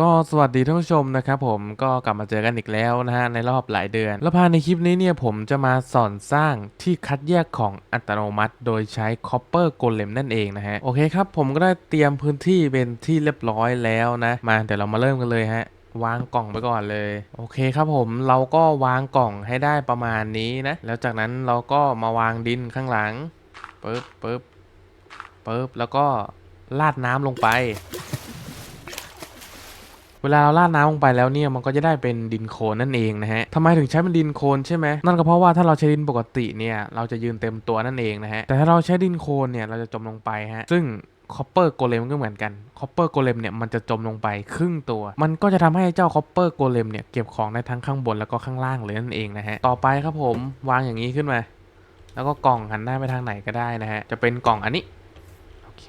ก็สวัสดีท่านผู้ชมนะครับผมก็กลับมาเจอกันอีกแล้วนะฮะในรอบหลายเดือน แล้วพายในคลิปนี้เนี่ยผมจะมาสอนสร้างที่คัดแยกของอัตโนมัติ โดยใช้ Copper Golem นั่นเองนะฮะโอเคครับผมก็ได้เตรียมพื้นที่เป็นที่เรียบร้อยแล้วนะ มาเดี๋ยวเรามาเริ่มกันเลยฮะวางกล่องไปก่อนเลย โอเคครับผมเราก็วางกล่องให้ได้ประมาณนี้นะ แล้วจากนั้นเราก็มาวางดินข้างหลังปึ๊บปึ๊บปึ๊บแล้วก็ลาดน้ำลงไป เวลาเราราดน้ำลงไปแล้วเนี่ยมันก็จะได้เป็นดินโคลนนั่นเองนะฮะทำไมถึงใช้เป็นดินโคลนใช่ไหมนั่นก็เพราะว่าถ้าเราใช้ดินปกติเนี่ยเราจะยืนเต็มตัวนั่นเองนะฮะแต่ถ้าเราใช้ดินโคลนเนี่ยเราจะจมลงไปฮะซึ่งคอปเปอร์โกเลมก็เหมือนกันคอปเปอร์โกเลมเนี่ยมันจะจมลงไปครึ่งตัว มันก็จะทำให้เจ้าคอปเปอร์โกเลมเนี่ยเก็บของได้ทั้งข้างบนแล้วก็ข้างล่างเลยนั่นเองนะฮะ ต่อไปครับผมวางอย่างนี้ขึ้นมา แล้วก็กล่องหันหน้าไปทางไหนก็ได้นะฮะ จะเป็นกล่องอันนี้ โอเค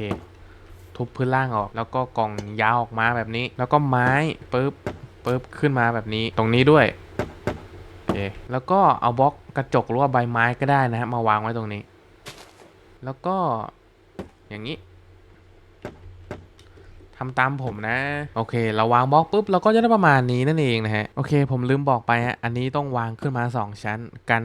ทุบพื้นล่างออก แล้วก็กล่องยาวออกมาแบบนี้ แล้วก็ไม้ปึ๊บปึ๊บขึ้นมาแบบนี้ ตรงนี้ด้วยโอเคแล้วก็เอาบล็อกกระจกหรือว่าใบไม้ก็ได้นะฮะมาวางไว้ตรงนี้ แล้วก็อย่างนี้ทำตามผมนะ โอเค เราวางบล็อกปุ๊บเราก็จะได้ประมาณนี้นั่นเองนะฮะ โอเค ผมลืมบอกไปฮะ อันนี้ต้องวางขึ้นมา 2 ชั้น กัน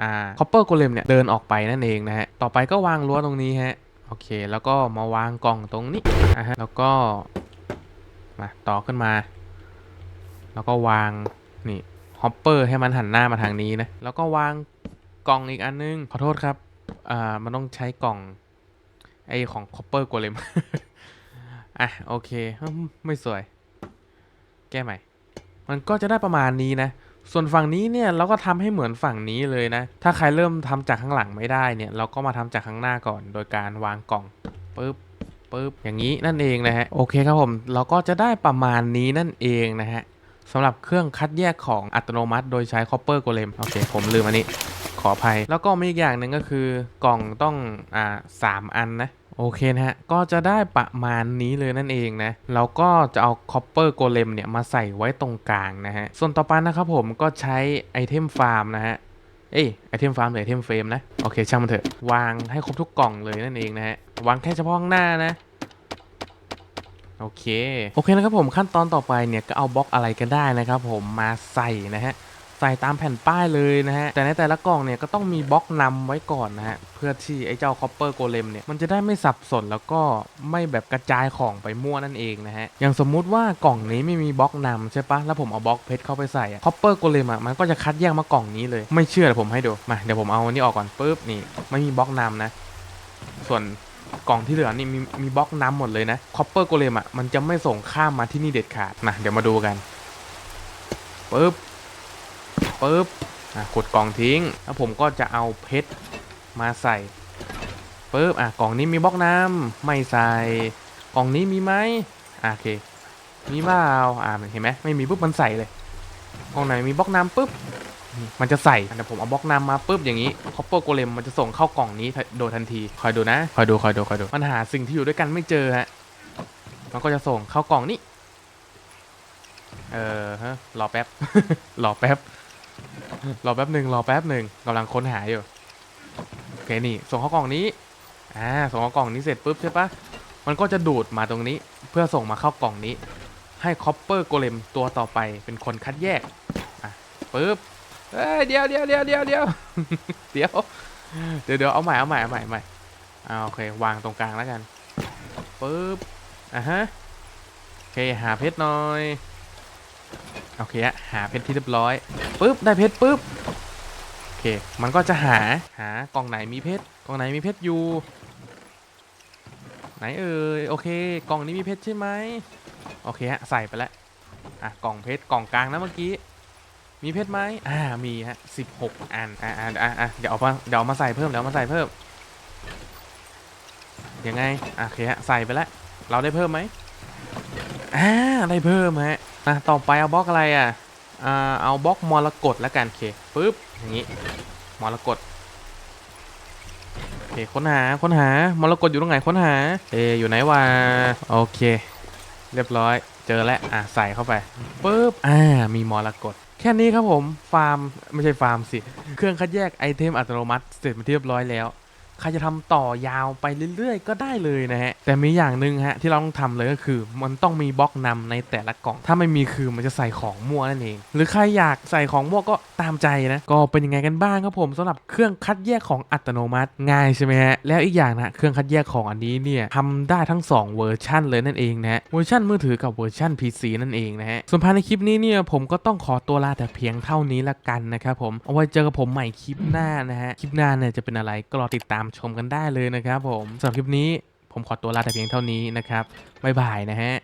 อ่าคอปเปอร์โกเลมเนี่ย เดินออกไปนั่นเองนะฮะ ต่อไปก็วางรั้วตรงนี้ฮะ โอเค แล้วก็มาวางกล่องตรงนี้อะฮะ แล้วก็มาต่อขึ้นมา แล้วก็วางนี่ฮอปเปอร์ให้มันหันหน้ามาทางนี้นะ แล้วก็วางกล่องอีกอันนึง ขอโทษครับ อ่า มันต้องใช้กล่องไอของคอปเปอร์โกเลมอะ โอเค ไม่สวย แก้ใหม่ มันก็จะได้ประมาณนี้นะ ส่วนฝั่งนี้เนี่ยเราก็ทำให้เหมือนฝั่งนี้เลยนะ ถ้าใครเริ่มทำจากข้างหลังไม่ได้เนี่ย เราก็มาทำจากข้างหน้าก่อน โดยการวางกล่องปึ๊บปึ๊บอย่างนี้นั่นเองนะฮะโอเคครับผมเราก็จะได้ประมาณนี้นั่นเองนะฮะสำหรับเครื่องคัดแยกของอัตโนมัติ โดยใช้ Copper Golem โอเคผมลืมอันนี้ขออภัย แล้วก็มีอีกอย่างหนึ่งก็คือกล่องต้องอ่าสามอันนะ โอเคนะฮะ ก็จะได้ประมาณนี้เลยนั่นเองนะ เราก็จะเอาคอปเปอร์โกเลมเนี่ยมาใส่ไว้ตรงกลางนะฮะ ส่วนต่อไปนะครับผมก็ใช้ไอเทมฟาร์มนะฮะ เอ้ยไอเทมฟาร์มหรือไอเทมเฟรมนะ โอเคช่างมันเถอะ วางให้ครบทุกกล่องเลยนั่นเองนะฮะ วางแค่เฉพาะข้างหน้านะโอเค โอเคนะครับผมขั้นตอนต่อไปเนี่ยก็เอาบล็อกอะไรก็ได้นะครับผมมาใส่นะฮะ ใส่ตามแผ่นป้ายเลยนะฮะ แต่ในแต่ละกล่องเนี่ยก็ต้องมีบล็อกนำไว้ก่อนนะฮะ เพื่อที่ไอ้เจ้าคอปเปอร์โกเลมเนี่ย มันจะได้ไม่สับสนแล้วก็ไม่แบบกระจายของไปมั่วนั่นเองนะฮะ อย่างสมมุติว่ากล่องนี้ไม่มีบล็อกนำใช่ปะแล้วผมเอาบล็อกเพชรเข้าไปใส่คอปเปอร์โกเลมอะมันก็จะคัดแยกมากล่องนี้เลย ไม่เชื่อเดี๋ยวผมให้ดู มาเดี๋ยวผมเอาอันนี้ออกก่อนปุ๊บนี่ไม่มีบล็อกนำนะ ส่วนกล่องที่เหลือนี่มีมีบล็อกนำหมดเลยนะคอปเปอร์โกเลมอะมันจะไม่ส่งข้ามมาที่นี่เด็ดขาดนะเดี๋ยวมาดูกันปุ๊บ ปุ๊บอะกดกล่องทิ้ง แล้วผมก็จะเอาเพชรมาใส่ปุ๊บอะกล่องนี้มีบล็อกน้ำไม่ใส่กล่องนี้มีไหมอะโอเค มีเปล่าอ่าเห็นไหมไม่มีปุ๊บมันใส่เลยกล่องไหนมีบล็อกน้ำปุ๊บนี่มันจะใส่เดี๋ยวผมเอาบล็อกน้ำมาปุ๊บอย่างนี้คอปเปอร์โกเลมมันจะส่งเข้ากล่องนี้โดยทันที คอยดูนะ คอยดู คอยดู คอยดู มันหาสิ่งที่อยู่ด้วยกันไม่เจอฮะ มันก็จะส่งเข้ากล่องนี้ เออฮะ รอแป๊บ รอแป๊บ รอแป๊บหนึ่งรอแป๊บหนึ่งกำลังค้นหาอยู่โอเคนี่ ส่งเข้ากล่องนี้อ่าส่งเข้ากล่องนี้เสร็จปุ๊บใช่ปะมันก็จะดูดมาตรงนี้ เพื่อส่งมาเข้ากล่องนี้ ให้คอปเปอร์โกเลมตัวต่อไปเป็นคนคัดแยกอะปุ๊บเอ้ยเดี๋ยวเดี๋ยวเดี๋ยวเดี๋ยวเดี๋ยวเดี๋ยวเดี๋ยวเดี๋ยวเอาใหม่เอาใหม่เอาใหม่เอาใหม่อ่าโอเควางตรงกลางแล้วกันปุ๊บอะฮะโอเคหาเพชรหน่อย โอเคอะหาเพชรที่เรียบร้อยปุ๊บได้เพชรปุ๊บโอเค มันก็จะหาหากล่องไหนมีเพชรกล่องไหนมีเพชรอยู่ ไหนเอ่ยโอเค กล่องนี้มีเพชรใช่ไหมโอเคฮะใส่ไปแล้วอะกล่องเพชรกล่องกลางนะเมื่อกี้มีเพชรไหมอ่า มีฮะสิบหกอัน อ่าอ่าอ่าเดี๋ยวเอามาเดี๋ยวมาใส่เพิ่ม เดี๋ยวมาใส่เพิ่ม ยังไง อะโอเคฮะ ใส่ไปแล้ว เราได้เพิ่มไหมอ่า ได้เพิ่มฮะ อะต่อไปเอาบล็อกอะไรอะอ่าเอาบล็อกมรกตแล้วกันโอเคปึ๊บอย่างนี้มรกตโอเคค้นหาค้นหามรกตอยู่ตรงไหนค้นหาเออยู่ไหนวะโอเค เรียบร้อย เจอแล้วอะใส่เข้าไปปึ๊บอ่ามีมรกตแค่นี้ครับผมฟาร์มไม่ใช่ฟาร์มสิ เครื่องคัดแยกไอเทมอัตโนมัติเสร็จเป็นที่เรียบร้อยแล้ว ใครจะทำต่อยาวไปเรื่อยๆ ก็ได้เลยนะฮะ แต่มีอย่างหนึ่งฮะที่เราต้องทำเลยก็คือ มันต้องมีบล็อกนำในแต่ละกล่อง ถ้าไม่มีคือมันจะใส่ของมั่วนั่นเอง หรือใครอยากใส่ของมั่วก็ตามใจนะ ก็เป็นยังไงกันบ้างครับผมสำหรับเครื่องคัดแยกของอัตโนมัติง่ายใช่ไหมฮะ แล้วอีกอย่างนะเครื่องคัดแยกของอันนี้เนี่ยทำได้ทั้ง 2 เวอร์ชันเลยนั่นเองนะฮะ เวอร์ชันมือถือกับเวอร์ชัน PC นั่นเองนะฮะ ส่วนภายในคลิปนี้เนี่ยผมก็ต้องขอตัวลาแต่เพียงเท่านี้ละกันนะครับผม เอาไว้เจอกับผมใหม่คลิปหน้านะฮะ คลิปหน้าเนี่ยจะเป็นอะไรก็รอติดตามชมกันได้เลยนะครับผมสำหรับคลิปนี้ผมขอตัวลาแต่เพียงเท่านี้นะครับบ๊ายบายนะฮะ